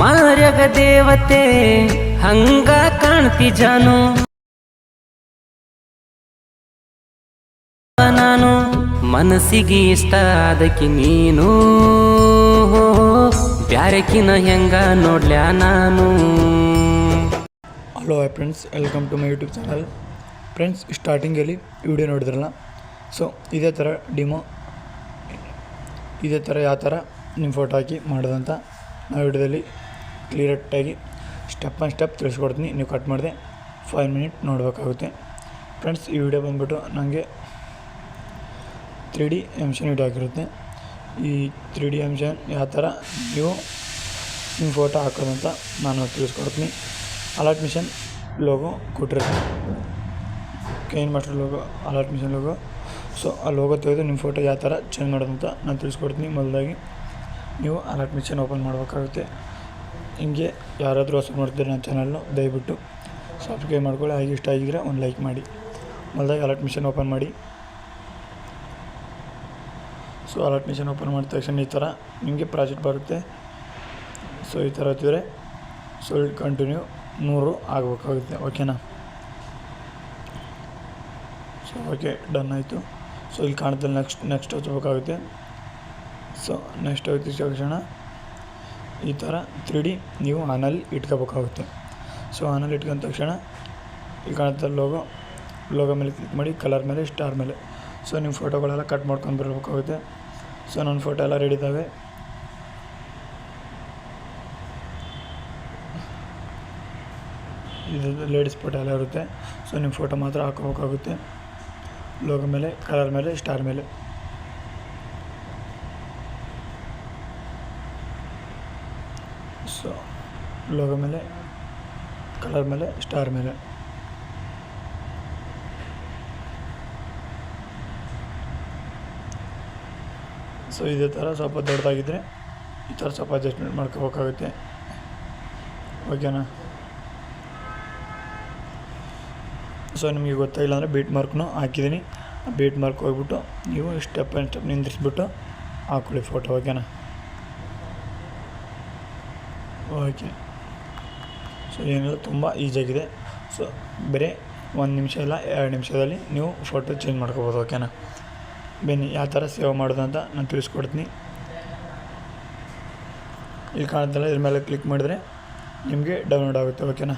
ಮಾರ್ಯಗ ದೇವತೆ, ಹಂಗ ಕಾಣ್ತಿ ಜಾನು. ನಾನು ಮನಸ್ಸಿಗೆ ಇಷ್ಟ ಅದಕ್ಕೆ ನೀನು. ಬ್ಯಾರಕಿನ ಹೆಂಗ ನೋಡ್ಲ್ಯಾ ನಾನು. Hello friends welcome to my YouTube channel friends ಸ್ಟಾರ್ಟಿಂಗಲ್ಲಿ ವಿಡಿಯೋ ನೋಡಿದ್ರಲ್ಲ? ಸೊ ಇದೇ ಥರ ಡಿಮೋ ಇದೇ ಥರ ಯಾವ ಥರ ನಿಮ್ಮ ಫೋಟೋ ಹಾಕಿ ಮಾಡೋದಂತ ನಾವು ವಿಡಿಯೋದಲ್ಲಿ ಕ್ಲಿಯರ್ಟಾಗಿ ಸ್ಟೆಪ್ ಬೈ ಸ್ಟೆಪ್ ತಿಳಿಸ್ಕೊಡ್ತೀನಿ. ನೀವು ಕಟ್ ಮಾಡಿದೆ ಫೈವ್ ಮಿನಿಟ್ ನೋಡಬೇಕಾಗುತ್ತೆ. ಫ್ರೆಂಡ್ಸ್, ಈ ವಿಡಿಯೋ ಬಂದುಬಿಟ್ಟು ನನಗೆ ತ್ರೀ ಡಿ ಎಮ್ಷನ್ ವಿಡಿಯೋ ಆಗಿರುತ್ತೆ. ಈ ತ್ರೀ ಡಿ ಎಮ್ಷನ್ ಯಾವ ಥರ ನೀವು ನಿಮ್ಮ ಫೋಟೋ ಹಾಕೋದಂತ ನಾನು ತಿಳಿಸ್ಕೊಡ್ತೀನಿ. ಅಲರ್ಟ್ ಮಿಷನ್ ಲೋಗೋ ಕೊಟ್ಟಿರ್ತೀನಿ KineMaster logo alight motion logo so ಆ ಲೋಗೋ ತೆಗೆದು ನಿಮ್ಮ ಫೋಟೋ ಯಾವ ಥರ ಚೇಂಜ್ ಮಾಡೋದಂತ ನಾನು ತಿಳಿಸ್ಕೊಡ್ತೀನಿ ಮೊದಲಾಗಿ. ನೀವು ಅಲರ್ಟ್ ಮಿಷನ್ ಓಪನ್ ಮಾಡಬೇಕಾಗುತ್ತೆ. ಹಿಂಗೆ ಯಾರಾದರೂ ಹೊಸ ನೋಡ್ತೀರಿ ನನ್ನ ಚಾನಲ್ನು ದಯವಿಟ್ಟು ಸಬ್ಸ್ಕ್ರೈಬ್ ಮಾಡ್ಕೊಳ್ಳಿ. ಹಾಗೆ ಇಷ್ಟ ಆಗಿದ್ರೆ ಒಂದು ಲೈಕ್ ಮಾಡಿ. ಮೊದಲಾಗಿ ಅಲರ್ಟ್ ಮಿಷನ್ ಓಪನ್ ಮಾಡಿ. ಸೊ ಅಲರ್ಟ್ ಮಿಷನ್ ಓಪನ್ ಮಾಡಿದ ತಕ್ಷಣ ಈ ಥರ ನಿಮಗೆ ಪ್ರಾಜೆಕ್ಟ್ ಬರುತ್ತೆ. ಸೊ ಈ ಥರ ಹತ್ತಿದ್ರೆ ಸೊ ಕಂಟಿನ್ಯೂ ನೂರು ಆಗಬೇಕಾಗುತ್ತೆ. ಓಕೆನಾ ಸೊ ಓಕೆ ಡನ್ ಆಯಿತು. ಸೊ ಇಲ್ಲಿ ಕಾಣುತ್ತೆ ನೆಕ್ಸ್ಟ್ ನೆಕ್ಸ್ಟ್ ಹಚ್ಚಬೇಕಾಗುತ್ತೆ ಸೊ ನೆಕ್ಸ್ಟ್ ಹೋಗ್ತಿದ್ದ ತಕ್ಷಣ ಈ ಥರ ತ್ರೀ ಡಿ ನೀವು ಆನಲ್ಲಿ ಇಟ್ಕೋಬೇಕಾಗುತ್ತೆ. ಸೊ ಆನಲ್ಲಿ ಇಟ್ಕೊಂಡ ತಕ್ಷಣ ಈ ಕಾಣುತ್ತೆ ಲೋಗೋ ಲೋಗೋ ಮೇಲೆ ಕ್ಲಿಕ್ ಮಾಡಿ ಕಲರ್ ಮೇಲೆ ಸ್ಟಾರ್ ಮೇಲೆ. ಸೊ ನಿಮ್ಮ ಫೋಟೋಗಳೆಲ್ಲ ಕಟ್ ಮಾಡ್ಕೊಂಡು ಬರಬೇಕಾಗುತ್ತೆ. ಸೊ ನನ್ನ ಫೋಟೋ ಎಲ್ಲ ರೆಡಿ ಇದ್ದಾವೆ. ಇದು ಲೇಡೀಸ್ ಫೋಟೋ ಎಲ್ಲ ಇರುತ್ತೆ. ಸೊ ನಿಮ್ಮ ಫೋಟೋ ಮಾತ್ರ ಹಾಕೋಬೇಕಾಗುತ್ತೆ ಲೋಗೋ ಮೇಲೆ ಕಲರ್ ಮೇಲೆ ಸ್ಟಾರ್ ಮೇಲೆ. ಸೊ ಲೋಗೋ ಮೇಲೆ ಕಲರ್ ಮೇಲೆ ಸ್ಟಾರ್ ಮೇಲೆ. ಸೊ ಇದೇ ಥರ ಸ್ವಲ್ಪ ದೊಡ್ಡದಾಗಿದ್ದರೆ ಈ ಥರ ಸ್ವಲ್ಪ ಅಡ್ಜಸ್ಟ್ಮೆಂಟ್ ಮಾಡ್ಕೋಬೇಕಾಗುತ್ತೆ. ಓಕೆನಾ ಸೊ ನಿಮಗೆ ಗೊತ್ತಾಗಿಲ್ಲ ಅಂದರೆ ಬೀಟ್ ಮಾರ್ಕ್ನು ಹಾಕಿದ್ದೀನಿ. ಬೀಟ್ ಮಾರ್ಕ್ ಹೋಗ್ಬಿಟ್ಟು ನೀವು ಸ್ಟೆಪ್ ಆ್ಯಂಡ್ ಸ್ಟೆಪ್ ನಿಂದಿರಿಸ್ಬಿಟ್ಟು ಹಾಕ್ಕೊಳ್ಳಿ ಫೋಟೋ ಓಕೆನಾ ಓಕೆ. ಸೊ ಏನಿಲ್ಲ ತುಂಬ ಈಸಿಯಾಗಿದೆ ಸೊ ಬರೀ ಒಂದು ನಿಮಿಷ ಇಲ್ಲ, ಎರಡು ನಿಮಿಷದಲ್ಲಿ ನೀವು ಫೋಟೋ ಚೇಂಜ್ ಮಾಡ್ಕೋಬೋದು ಓಕೆನಾ ಬನ್ನಿ, ಯಾವ ಥರ ಸೇವ್ ಮಾಡೋದು ಅಂತ ನಾನು ತಿಳಿಸ್ಕೊಡ್ತೀನಿ. ಇಲ್ಲಿ ಕಾಣ್ತಲ್ಲ ಇದ್ರ ಮೇಲೆ ಕ್ಲಿಕ್ ಮಾಡಿದ್ರೆ ನಿಮಗೆ ಡೌನ್ಲೋಡ್ ಆಗುತ್ತೆ ಓಕೆನಾ